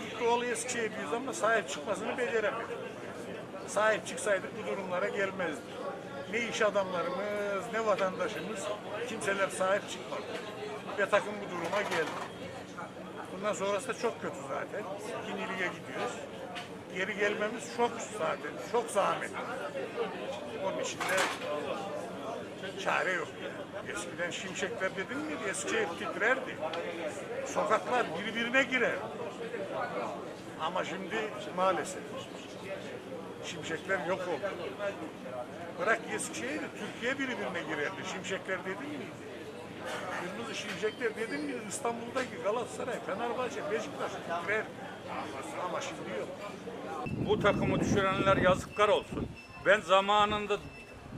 Futbolu Eskişehir diyoruz ama sahip çıkmasını beceremiyor. Sahip çıksaydık bu durumlara gelmezdi. Ne iş adamlarımız, ne vatandaşımız kimseler sahip çıkmadı. Ve takım bu duruma geldi. Bundan sonrası da çok kötü zaten. İkinci lige gidiyoruz. Geri gelmemiz çok zaten, çok zahmetli. Onun için de çare yok. Eskiden şimşekler dedin mi Eskişehir titrerdi. Sokaklar birbirine girer. Ama şimdi maalesef şimşekler yok oldu. Bırak Eskişehir'i Türkiye birbirine girerdi. Şimşekler dedin miydi? Kırmızı şimşekler dedin mi İstanbul'daki Galatasaray, Fenerbahçe, Beşiktaş titrer. Ama şimdi yok. Bu takımı düşürenler yazıklar olsun. Ben zamanında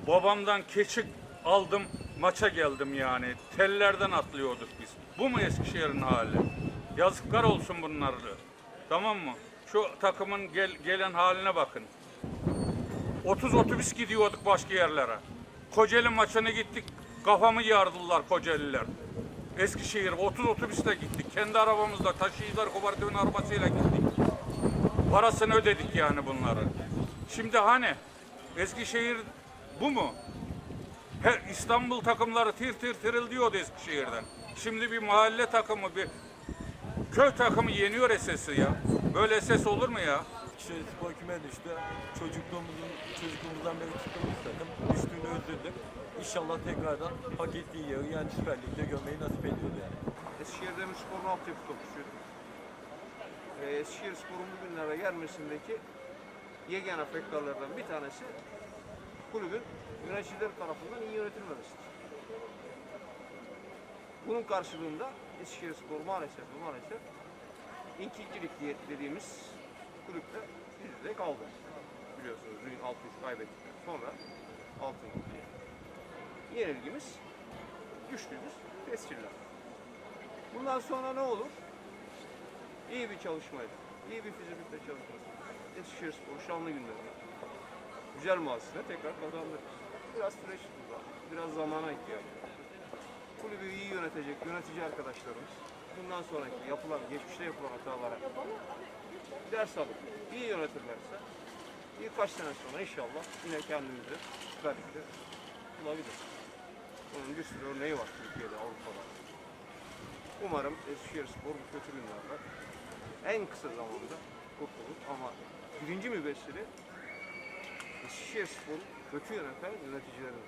babamdan keçik aldım, maça geldim yani. Tellerden atlıyorduk biz. Bu mu Eskişehir'in hali? Yazıklar olsun bunları. Tamam mı? Şu takımın gel- gelen haline bakın. 30 otobüs gidiyorduk başka yerlere. Kocaeli maçına gittik. Kafamı yardılar Kocaeliler. Eskişehir 30 otobüsle gittik. Kendi arabamızla taşıyıcılar kooperatifin arabasıyla gittik. Parasını ödedik yani bunları. Şimdi hani Eskişehir bu mu? Her İstanbul takımları tir tir tiril diyordu Eskişehir'den. Şimdi bir mahalle takımı, bir köy takımı yeniyor SS'i ya. Böyle SS olur mu ya? Kişileri spor küme düştü. Çocukluğumuzun, çocukluğumuzdan beri tuttuğumuz takım düştüğünü özledik. İnşallah tekrardan hak ettiği yeri yani Süper Lig'de görmeyi nasip ediyoruz yani. Eskişehir Demirspor'un altyapı topçusuydu. Ee, Eskişehir Spor'un bugünlere gelmesindeki yegane faktörlerden bir tanesi kulübün yöneticiler tarafından iyi yönetilmemesidir. Bunun karşılığında Eskişehir Spor maalesef maalesef ikincilik diye dediğimiz kulüple yüz yüze kaldı. Biliyorsunuz dün 6-3 kaybettikten sonra 6 yenilgimiz güçlüdür, tesciller. Bundan sonra ne olur? İyi bir çalışmayla, iyi bir fizibilite çalışması. Eskişehir Spor şanlı günlerinde. Güzel muhasene tekrar kazandırır. Biraz süreç var, biraz zamana ihtiyaç. Kulübü iyi yönetecek yönetici arkadaşlarımız bundan sonraki yapılan, geçmişte yapılan hatalara ders alıp iyi yönetirlerse birkaç sene sonra inşallah yine kendimizi Süper Lig'de bulabiliriz. Bunun bir sürü örneği var Türkiye'de, Avrupa'da. Umarım Eskişehir Spor bu kötü günlerde en kısa zamanda kurtulur ama birinci mübessiri Eskişehir Spor'u kötü yöneten yöneticilerin.